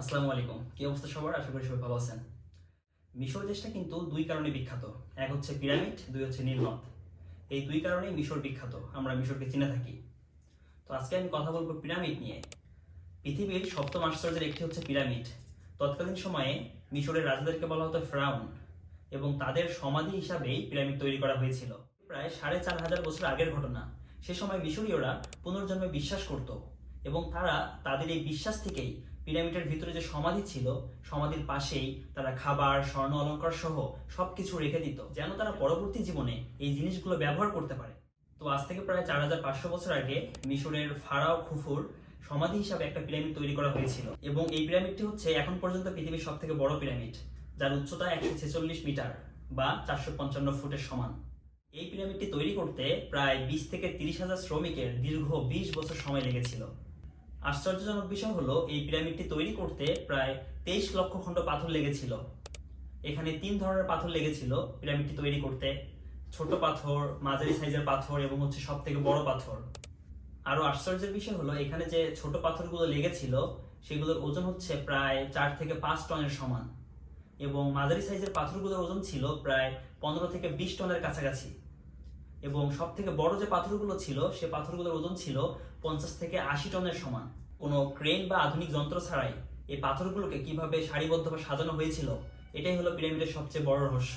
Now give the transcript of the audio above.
আসসালামু আলাইকুম। কি অবস্থা সবার? আশা করি সবাই ভালো আছেন। মিশর দেশটা কিন্তু দুই কারণে বিখ্যাত। এক হচ্ছে পিরামিড, দুই হচ্ছে নীলনদ এই দুই কারণেই মিশর বিখ্যাত। আমরা মিশরকে চিনে থাকি। তো আজকে আমি কথা বলব পিরামিড নিয়ে। পৃথিবীর সপ্তম আশ্চর্যের একটি হচ্ছে পিরামিড। তৎকালীন সময়ে মিশরের রাজাদেরকে বলা হতো ফ্রাউন এবং তাদের সমাধি হিসাবেই পিরামিড তৈরি করা হয়েছিল। প্রায় সাড়ে চার হাজার বছর আগের ঘটনা। সে সময় মিশরীয়রা পুনর্জন্মে বিশ্বাস করত এবং তারা তাদের এই বিশ্বাস থেকেই পিরামিডের ভিতরে যে সমাধি ছিল, সমাধির পাশেই তারা খাবার, স্বর্ণ অলংকার সহ সবকিছু রেখে দিত, যেন তারা পরবর্তী জীবনে এই জিনিসগুলো ব্যবহার করতে পারে। তো আজ থেকে প্রায় চার হাজার পাঁচশো বছর আগে মিশরের ফারাও খুফুর সমাধি হিসাবে একটা পিরামিড তৈরি করা হয়েছিল এবং এই পিরামিডটি হচ্ছে এখন পর্যন্ত পৃথিবীর সব থেকে বড় পিরামিড, যার উচ্চতা একশো ছেচল্লিশ মিটার বা চারশো পঞ্চান্ন ফুটের সমান। এই পিরামিডটি তৈরি করতে প্রায় বিশ থেকে তিরিশ হাজার শ্রমিকের দীর্ঘ বিশ বছর সময় লেগেছিল। আশ্চর্যজনক বিষয় হলো, এই পিরামিডটি তৈরি করতে প্রায় তেইশ লক্ষ খণ্ড পাথর লেগেছিল। এখানে তিন ধরনের পাথর লেগেছিল পিরামিডটি তৈরি করতে। ছোট পাথর, মাঝারি সাইজের পাথর এবং হচ্ছে সব থেকে বড় পাথর। আরও আশ্চর্যের বিষয় হলো, এখানে যে ছোট পাথরগুলো লেগেছিল, সেগুলোর ওজন হচ্ছে প্রায় চার থেকে পাঁচ টনের সমান এবং মাঝারি সাইজের পাথরগুলোর ওজন ছিল প্রায় পনেরো থেকে বিশ টনের কাছাকাছি। এবং সব থেকে বড় যে পাথরগুলো ছিল, সে পাথরগুলোর ওজন ছিল পঞ্চাশ থেকে আশি টনের সমান। কোনো ক্রেন বা আধুনিক যন্ত্র ছাড়াই এই পাথরগুলোকে কীভাবে সারিবদ্ধ বা সাজানো হয়েছিল, এটাই হলো পিরামিডের সবচেয়ে বড় রহস্য।